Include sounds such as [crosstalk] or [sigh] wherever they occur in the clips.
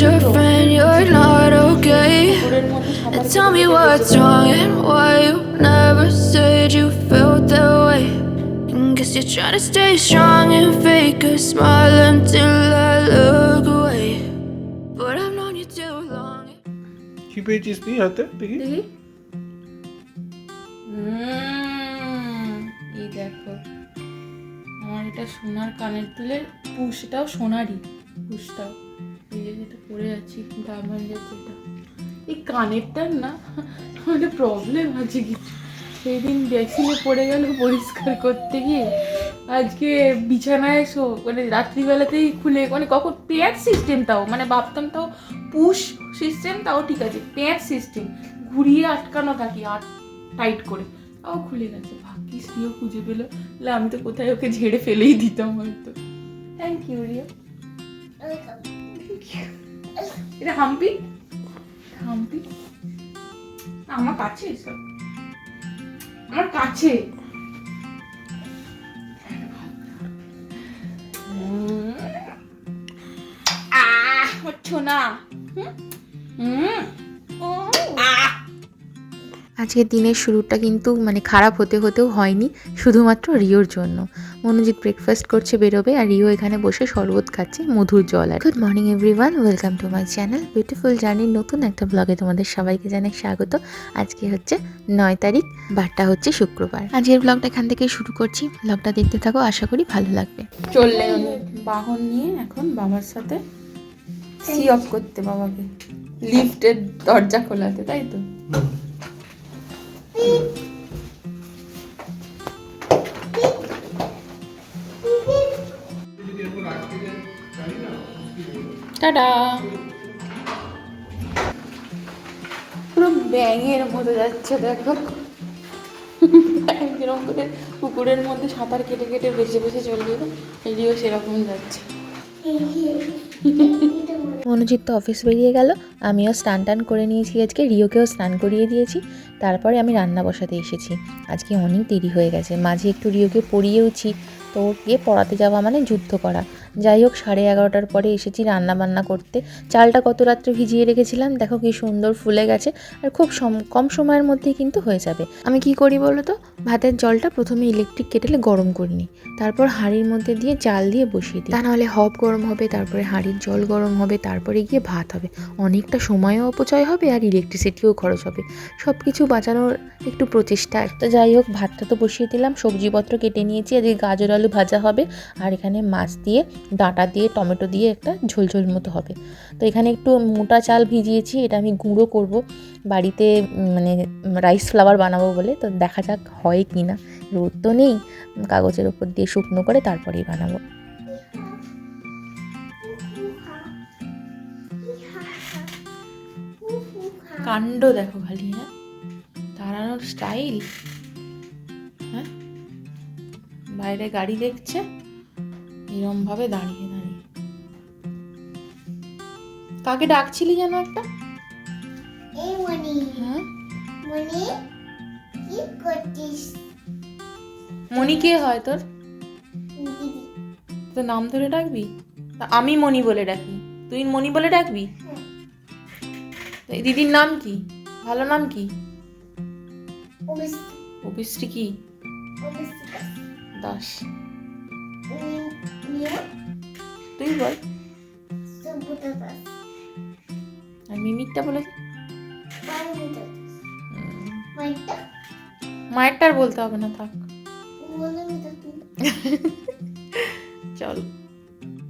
your friend, you're not okay. And tell me what's wrong and why you never said you felt that way. And guess you're trying to stay strong and fake a smile until I look away. But I've known you too long. কি পেয়েছিস তুই হাতে দেখি দেখি উম, এই দেখো আমার এটা সোনার কানের দুলের পুষটাও সোনারই পুষটাও যেটা পরে আছি ডায়মন্ডের যেটা। এই কানেরটার না একটা প্রবলেম আছে কিছু। সেই দিন বেসিনে পড়ে গেল পরিষ্কার করতে গিয়ে। আজকে বিছানায় শো মানে রাত্রিবেলাতেই খুলে মানে কখন পেয়ার সিস্টেম তাও মানে ভাবতাম তাও পুশ সিস্টেম তাও ঠিক আছে পেয়ার সিস্টেম ঘুরিয়ে আটকানো থাকি আট টাইট করে। তাও খুলে গেছে। ভাগ্যিস রিও খুঁজে পেল। আমি তো কোথায় ওকে ঝেড়ে ফেলেই দিতাম হয়তো। থ্যাংক ইউ রিও [laughs] এটা হাম্পি? হাম্পি? আমার কাছে এসব আমার কাছে। হচ্ছ না হুম? হুম। আহ। আজকের দিনের শুরুটা কিন্তু মানে খারাপ হতে হতেও হয়নি শুধুমাত্র রিওর জন্য। মনোজিৎ ব্রেকফাস্ট করছে বেরোবে আর রিও এখানে বসে শরবত খাচ্ছে মধুর জল আর good morning everyone welcome to my channel beautiful জার্নির নতুন একটা ব্লগে তোমাদের সবাইকে জানাই স্বাগত। আজকে হচ্ছে নয় তারিখ বারটা হচ্ছে শুক্রবার। আজকের ব্লগটা এখান থেকে শুরু করছি। ব্লগটা দেখতে থাকো আশা করি ভালো লাগবে। চললে বাহন নিয়ে এখন বাবার সাথে সি অফ করতে বাবাকে। লিফটের দরজা খোলাতে তাই তো? টাটা। পুরো ব্যাঙের মতো যাচ্ছে দেখো। যেরকম করে পুকুরের মধ্যে সাঁতার কেটে কেটে বেঁচে বেঁচে চলবে রিও সেরকম যাচ্ছে। মনোজিৎ তো অফিস বেরিয়ে গেল আমিও স্নান টান করে নিয়েছি আজকে রিওকেও স্নান করিয়ে দিয়েছি তারপরে আমি রান্না বসাতে এসেছি। আজকে অনেক দেরি হয়ে গেছে মাঝে একটু রিওকে পড়িয়েওছি তো ওকে পড়াতে যাওয়া মানে যুদ্ধ করা। যাই হোক, সাড়ে এগারোটার পরে এসেছি রান্না বান্না করতে। চালটা কত রাত্রে ভিজিয়ে রেখেছিলাম। দেখো কি সুন্দর ফুলে গেছে। আর খুব কম সময়ের মধ্যেই কিন্তু হয়ে যাবে। আমি কি করি বলো তো? ভাতের জলটা প্রথমে ইলেকট্রিক কেটেলে গরম করে নিই। তারপর হাঁড়ির মধ্যে দিয়ে চাল দিয়ে বসিয়ে দিই। তা নাহলে হব গরম হবে, তারপরে হাঁড়ির জল গরম হবে, তারপরে গিয়ে ভাত হবে। অনেকটা সময়ও অপচয় হবে আর ইলেকট্রিসিটিও খরচ হবে। সব কিছু বাঁচানোর একটু প্রচেষ্টা তো যাই হোক, ভাতটা তো বসিয়ে দিলাম। সবজিপত্র কেটে নিয়েছি। আজকে গাজর আলু ভাজা হবে। আর এখানে মাছ দিয়ে ডাঁটা দিয়ে, টমেটো দিয়ে একটা ঝোলঝোল মতো হবে। তো এখানে একটু মোটা চাল ভিজিয়েছি, এটা আমি গুঁড়ো করব। বাড়িতে মানে রাইস ফ্লাওয়ার বানাবো বলে, তো দেখা যাক হয় কি না। রোদ তো নেই, কাগজের ওপর দিয়ে শুকনো করে তারপরেই বানাবো। কাণ্ড দেখো খালি হ্যাঁ? দাঁড়ানোর স্টাইল হ্যাঁ? বাইরে গাড়ি দেখছে। এরম ভাবে দাঁড়িয়ে দাঁড়িয়ে। কাকে ডাকছিলি যেন একটা? এই মনি। হ্যাঁ? মনি কি করছিস? মনি কে হয় তোর? তোর নাম ধরে ডাকবি? তা আমি মনি বলে ডাকি। তুই মনি বলে ডাকবি? দিদির নাম কি? ভালো নাম কি? অভিশ্রী কি? দাস। তুই বল। আর মিমিরটা বলে দে। পারমিতা উম, মাইটা মায়েরটা আর বলতে হবে না থাক। চল।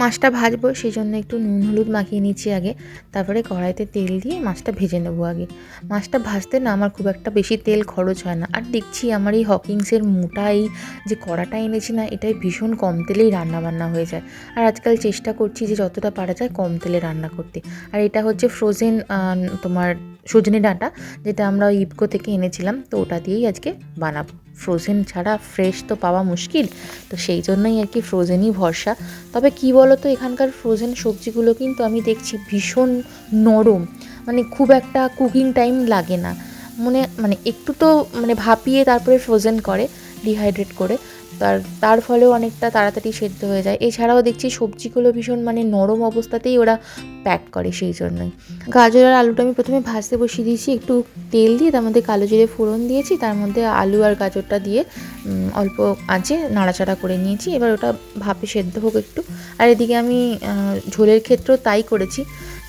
মাছটা ভাজবো সেই জন্য একটু নুন হলুদ মাখিয়ে নিচ্ছি আগে। তারপরে কড়াইতে তেল দিয়ে মাছটা ভেজে নেব আগে। মাছটা ভাজতে না আমার খুব একটা বেশি তেল খরচ হয় না। আর দেখছি আমার এই হকিংসের মোটা এই যে কড়াটা এনেছি না এটাই ভীষণ কম তেলেই রান্না বান্না হয়ে যায়। আর আজকাল চেষ্টা করছি যে যতটা পারা যায় কম তেলে রান্না করতে। আর এটা হচ্ছে ফ্রোজেন তোমার সজনে ডাঁটা, যেটা আমরা ইপকো থেকে এনেছিলাম, তো ওটা দিয়েই আজকে বানাবো। ফ্রোজেন ছাড়া ফ্রেশ তো পাওয়া মুশকিল, তো সেই জন্যই আর কি ফ্রোজেনই ভরসা। তবে কি বলো তো এখানকার ফ্রোজেন সবজিগুলো কিন্তু আমি দেখছি ভীষণ নরম মানে খুব একটা কুকিং টাইম লাগে না। মনে মানে একটু তো মানে ভাপিয়ে তারপরে ফ্রোজেন করে ডিহাইড্রেট করে। তার তার ফলেও অনেকটা তাড়াতাড়ি সেদ্ধ হয়ে যায়। এছাড়াও দেখছি সবজিগুলো ভীষণ মানে নরম অবস্থাতেই ওরা প্যাক করে সেই জন্যই। গাজর আর আলুটা আমি প্রথমে ভাজতে বসিয়ে দিয়েছি। একটু তেল দিয়ে, তার মধ্যে কালো জিরে ফোড়ন দিয়েছি, তার মধ্যে আলু আর গাজরটা দিয়ে অল্প আঁচে নাড়াচাড়া করে নিয়েছি। এবার ওটা ভাপে সেদ্ধ হোক একটু। আর এদিকে আমি ঝোলের ক্ষেত্রেও তাই করেছি।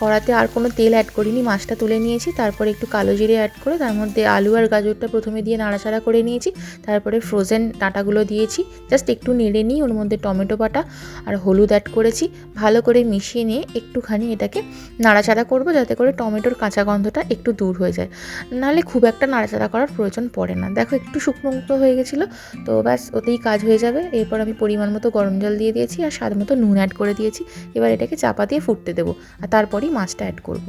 কড়াতে আর কোনো তেল অ্যাড করিনি। মাছটা তুলে নিয়েছি, তারপরে একটু কালো জিরে অ্যাড করে, তার মধ্যে আলু আর গাজরটা প্রথমে দিয়ে নাড়াচাড়া করে নিয়েছি, তারপরে ফ্রোজেন ডাঁটাগুলো দিয়েছি। জাস্ট একটু নেড়ে নিই ওর মধ্যে টমেটো বাটা আর হলুদ অ্যাড করেছি। ভালো করে মিশিয়ে নিয়ে একটুখানি এটাকে নাড়াচাড়া করব, যাতে করে টমেটোর কাঁচা গন্ধটা একটু দূর হয়ে যায়। নাহলে খুব একটা নাড়াচাড়া করার প্রয়োজন পড়ে না। দেখো একটু শুকনো মুক্ত হয়ে গেছিল, তো ব্যাস ওতেই কাজ হয়ে যাবে। এরপর আমি পরিমাণ মতো গরম জল দিয়ে দিয়েছি আর স্বাদ মতো নুন অ্যাড করে দিয়েছি। এবার এটাকে চাপা দিয়ে ফুটতে দেবো। আর তারপরেই মাছটা অ্যাড করব।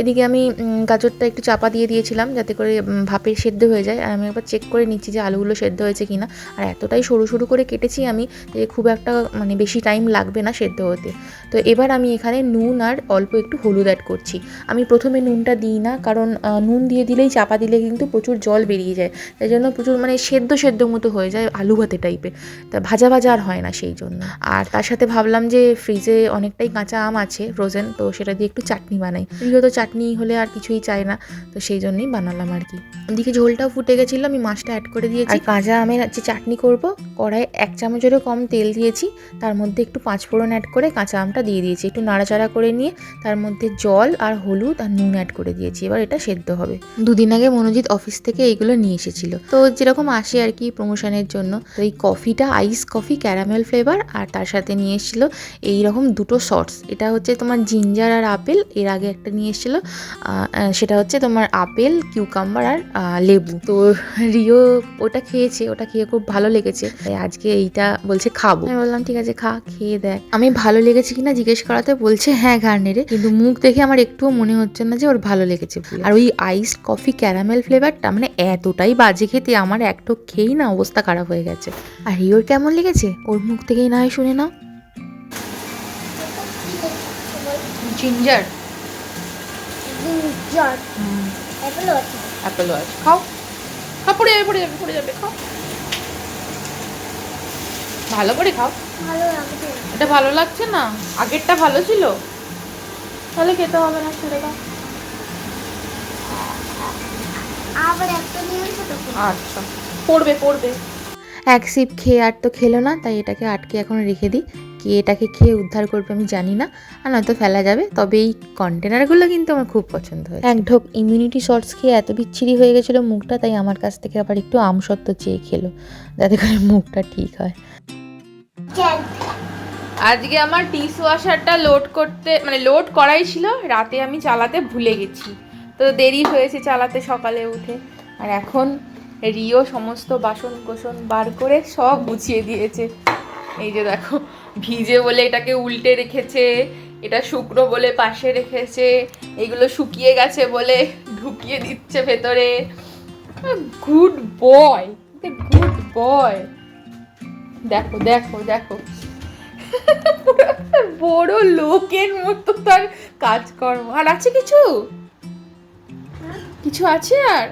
এদিকে আমি গাজরটা একটু চাপা দিয়ে দিয়েছিলাম যাতে করে ভাপে সেদ্ধ হয়ে যায়। আর আমি একবার চেক করে নিচ্ছি যে আলুগুলো সেদ্ধ হয়েছে কিনা। আর এতটাই সরু সরু করে কেটেছি আমি যে খুব একটা মানে বেশি টাইম লাগবে না সেদ্ধ হতে। তো এবার আমি এখানে নুন আর অল্প একটু হলুদ অ্যাড করছি। আমি প্রথমে নুনটা দিই না, কারণ নুন দিয়ে দিলেই চাপা দিলে কিন্তু প্রচুর জল বেরিয়ে যায়। তাই জন্য প্রচুর মানে সেদ্ধ সেদ্ধ মতো হয়ে যায় আলু ভাতে টাইপের তা ভাজা ভাজা আর হয় না সেই জন্য। আর তার সাথে ভাবলাম যে ফ্রিজে অনেকটাই কাঁচা আম আছে ফ্রোজেন তো সেটা দিয়ে একটু চাটনি বানাই। প্রিয় তো চাটনি হলে আর কিছুই চায় না। তো সেই জন্যই বানালাম আর কি। ওদিকে ঝোলটাও ফুটে গেছিল, আমি মাছটা অ্যাড করে দিয়েছি। আর কাঁচা আমের যে চাটনি করব কড়াই এক চামচেরও কম তেল দিয়েছি। তার মধ্যে একটু পাঁচফোড়ন অ্যাড করে কাঁচা আমটা দিয়ে দিয়েছি। একটু নাড়াচাড়া করে নিয়ে তার মধ্যে জল আর হলুদ আর নুন অ্যাড করে দিয়েছি। এবার এটা সেদ্ধ হবে। দুদিন আগে মনোজিৎ অফিস থেকে এইগুলো নিয়ে এসেছিল। তো যেরকম আসে আর কি প্রমোশনের জন্য। তো এই কফিটা আইস কফি ক্যারামেল ফ্লেভার আর তার সাথে নিয়ে এসেছিল এই রকম দুটো শর্টস এটা হচ্ছে তোমার জিঞ্জার আর আপেল এর আগে একটা নিয়ে এসেছিল আহ, সেটা হচ্ছে তোমার আপেল কিউকাম্বার আর লেবু। তো রিও ওটা খেয়েছে ওটা খেয়ে খুব ভালো লেগেছে। তাই আজকে এইটা বলছে খাব। আমি বললাম ঠিক আছে খা খেয়ে দেখ। আমি ভালো লেগেছে কিনা জিজ্ঞেস করাতে বলছে হ্যাঁ ঘাড় কিন্তু মুখ দেখে আমার একটুও মনে হচ্ছে না যে ওর ভালো লেগেছে আর ওই আইসড কফি ক্যারামেল ফ্লেভারটা মানে এতটাই বাজে খেতে আমার এক ঠোক খেয়েই না অবস্থা খারাপ হয়ে গেছে। আর রিওর কেমন লেগেছে? ওর মুখ থেকেই না হয় শুনে নাও। জিঞ্জার জল এগুলো আছে অ্যাপেলও আছে খাও। খাও পড়ে যাবে পড়ে যাবে পড়ে যাবে খাও। ভালো করে খাও। ভালো লাগছে। এটা ভালো লাগছে না? আগেরটা ভালো ছিল? তাহলে খেতে হবে না ছেড়ে দাও। আবার একটা নিয়ে আচ্ছা। পড়বে পড়বে। এক সিপ খেয়ে আর তো খেলো না তাই এটাকে আটকে এখন রেখে দিই। কে এটাকে খেয়ে উদ্ধার করবে আমি জানি না আর নয়তো ফেলা যাবে। তবে এই কন্টেনারগুলো কিন্তু আমার খুব পছন্দ হয় এক ঢোক ইমিউনিটি শর্টস খেয়ে এত বিচ্ছিরি হয়ে গেছিল মুখটা তাই আমার কাছ থেকে আবার একটু আমসত্ব চেয়ে খেলো যাতে করে মুখটা ঠিক হয়। আজকে আমার ডিশ ওয়াশারটা লোড করতে মানে লোড করাই ছিল রাতে আমি চালাতে ভুলে গেছি। তো দেরি হয়েছে চালাতে সকালে উঠে। আর এখন রিও সমস্ত বাসন কোসন বার করে সব গুছিয়ে দিয়েছে। এই যে দেখো ভিজে বলে এটাকে উল্টে রেখেছে এটা শুকনো বলে পাশে রেখেছে এগুলো শুকিয়ে গেছে বলে ঢুকিয়ে দিচ্ছে ভেতরে। গুড বয় গুড বয় দেখো দেখো দেখো। [laughs] বড় লোকের মতো তার কাজকর্ম। আর আছে কিছু? কিছু আছে আর?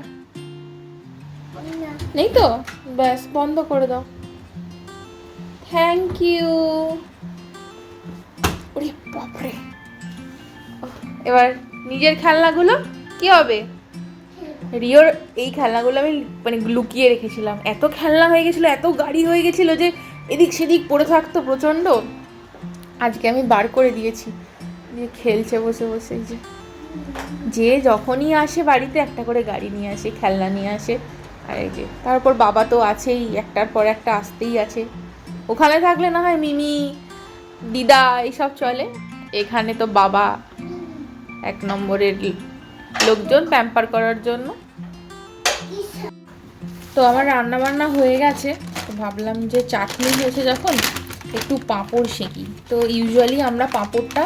নেই তো? ব্যাস বন্ধ করে দাও। থ্যাংক ইউ ওরে বাপরে। এবার নিজের খেলনাগুলো কি হবে? রিওর এই খেলনাগুলো আমি মানে লুকিয়ে রেখেছিলাম। এত খেলনা হয়ে গেছিল, এত গাড়ি হয়ে গেছিল যে এদিক সেদিক পড়ে থাকতো প্রচণ্ড। আজকে আমি বার করে দিয়েছি। দিয়ে খেলছে বসে বসে যে। যে যখনই আসে বাড়িতে একটা করে গাড়ি নিয়ে আসে, খেলনা নিয়ে আসে। আর এই যে, তারপর বাবা তো আছেই, একটার পর একটা আসতেই আছে। ওখানে থাকলে না হয় মিমি, দিদা, এইসব চলে। এখানে তো বাবা এক নম্বরের লোকজন প্যাম্পার করার জন্য। তো আমার রান্না বান্না হয়ে গেছে। তো ভাবলাম যে চাটনি হয়েছে যখন, একটু পাঁপড় সেঁকি। তো ইউজুয়ালি আমরা পাঁপড়টা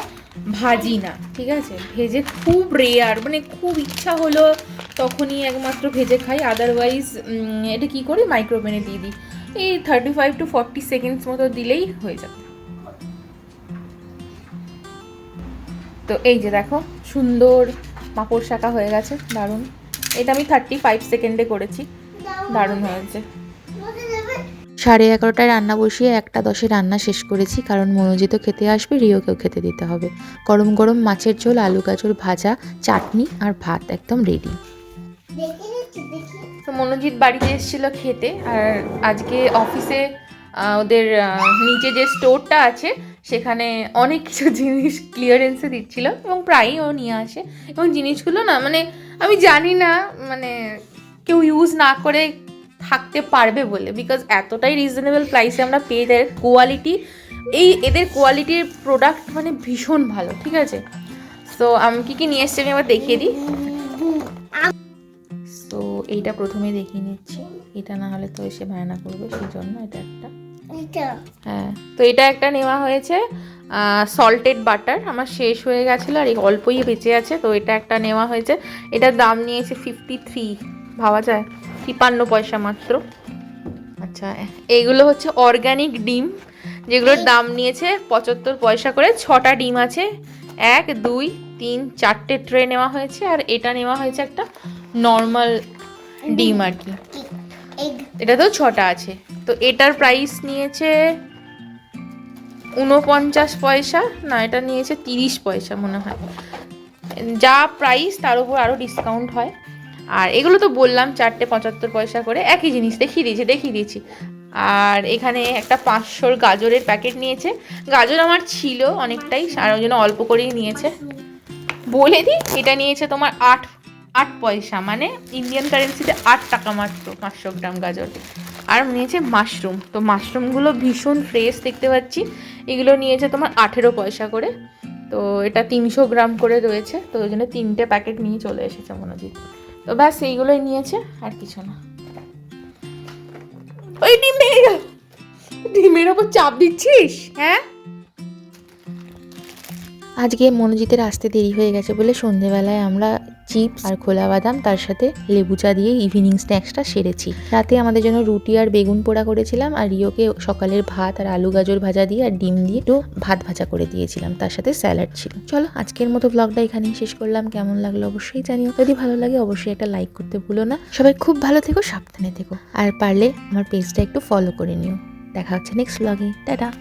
ভাজি না, ঠিক আছে? ভেজে খুব রেয়ার মানে খুব ইচ্ছা হলো তখনই একমাত্র ভেজে খাই। আদারওয়াইজ এটা কি করি? মাইক্রোওভেনে দিয়ে দিই। এই thirty five to forty seconds মতো দিলেই হয়ে যাবে। তো এই যে দেখো, সুন্দর পাঁপড় শাঁকা হয়ে গেছে, দারুণ। এটা আমি থার্টি ফাইভ সেকেন্ডে করেছি, দারুণ হয়েছে। সাড়ে এগারোটায় রান্না বসিয়ে একটা দশে রান্না শেষ করেছি, কারণ মনোজিতও খেতে আসবে, রিওকেও খেতে দিতে হবে। গরম গরম মাছের ঝোল, আলু গাজর ভাজা, চাটনি আর ভাত একদম রেডি তো মনোজিৎ বাড়িতে এসেছিল খেতে আর আজকে অফিসে ওদের নিচে যে স্টোরটা আছে, সেখানে অনেক কিছু জিনিস ক্লিয়ারেন্সে দিচ্ছিল এবং প্রায়ই ও নিয়ে আসে। এবং জিনিসগুলো না মানে আমি জানি না মানে কেউ ইউজ না করে থাকতে পারবে বলে বিকজ এতটাই রিজনেবল প্রাইসে আমরা পেয়ে যাই। কোয়ালিটি এই এদের কোয়ালিটির প্রোডাক্ট মানে ভীষণ ভালো, ঠিক আছে? তো আমি কী কী নিয়ে এসছি আমি আবার দেখিয়ে দিই। তো এইটা প্রথমে দেখিয়ে নিচ্ছি। এটা না হলে তো এসে বায়না করবে সেই জন্য এটা একটা। হ্যাঁ তো এটা একটা নেওয়া হয়েছে সল্টেড বাটার আমার শেষ হয়ে গেছিল আর এই অল্পই বেঁচে আছে তো এটা একটা নেওয়া হয়েছে। এটার দাম নিয়েছে ফিফটি থ্রি ভাবা যায়? তিপান্ন পয়সা মাত্র। আচ্ছা এইগুলো হচ্ছে অর্গানিক ডিম যেগুলোর দাম নিয়েছে পঁচাত্তর পয়সা করে। ছটা ডিম আছে এক দুই তিন চারটে ট্রে নেওয়া হয়েছে। আর এটা নেওয়া হয়েছে একটা নর্মাল ডিম আর কি। এটা তো ছটা আছে। তো এটার প্রাইস নিয়েছে উনপঞ্চাশ পয়সা না এটা নিয়েছে তিরিশ পয়সা মনে হয়। যা প্রাইস তার উপর আরও ডিসকাউন্ট হয়। আর এগুলো তো বললাম চারটে পঁচাত্তর পয়সা করে। একই জিনিস দেখিয়ে দিয়েছি দেখিয়ে দিয়েছি। আর এখানে একটা পাঁচশোর গাজরের প্যাকেট নিয়েছে। গাজর আমার ছিল অনেকটাই আর ওই জন্য অল্প করেই নিয়েছে। বলে দিই এটা নিয়েছে তোমার আট আট পয়সা মানে ইন্ডিয়ান কারেন্সিতে আট টাকা মাত্র, পাঁচশো গ্রাম গাজর। আর নিয়েছে মাশরুম তো মাশরুমগুলো ভীষণ ফ্রেশ দেখতে পাচ্ছি। এগুলো নিয়েছে তোমার আঠেরো পয়সা করে, তো এটা তিনশো গ্রাম করে রয়েছে, তো ওই জন্য তিনটে প্যাকেট নিয়ে চলে এসেছে মনোজিৎ। তো ব্যাস, এইগুলোই নিয়েছে, আর কিছু না। ওই ডিম গেল ডিমের ওপর চাপ দিচ্ছিস? হ্যাঁ? আজকে মনোজিতের আসতে দেরি হয়ে গেছে বলে সন্ধেবেলায় আমরা চিপস আর খোলা বাদাম, তার সাথে লেবু চা দিয়ে ইভিনিং স্ন্যাক্সটা সেরেছি। রাতে আমাদের জন্য রুটি আর বেগুন পোড়া করেছিলাম আর রিওকে সকালের ভাত আর আলু গাজর ভাজা দিয়ে আর ডিম দিয়ে একটু ভাত ভাজা করে দিয়েছিলাম, তার সাথে স্যালাড ছিল। চলো, আজকের মতো ব্লগটা এখানেই শেষ করলাম। কেমন লাগল অবশ্যই জানিও। যদি ভালো লাগে অবশ্যই একটা লাইক করতে ভুলো না। সবাই খুব ভালো থেকো, সাবধানে থেকো। আর পারলে আমার পেজটা একটু ফলো করে নিও। দেখা হচ্ছে নেক্সট ব্লগে টাটা!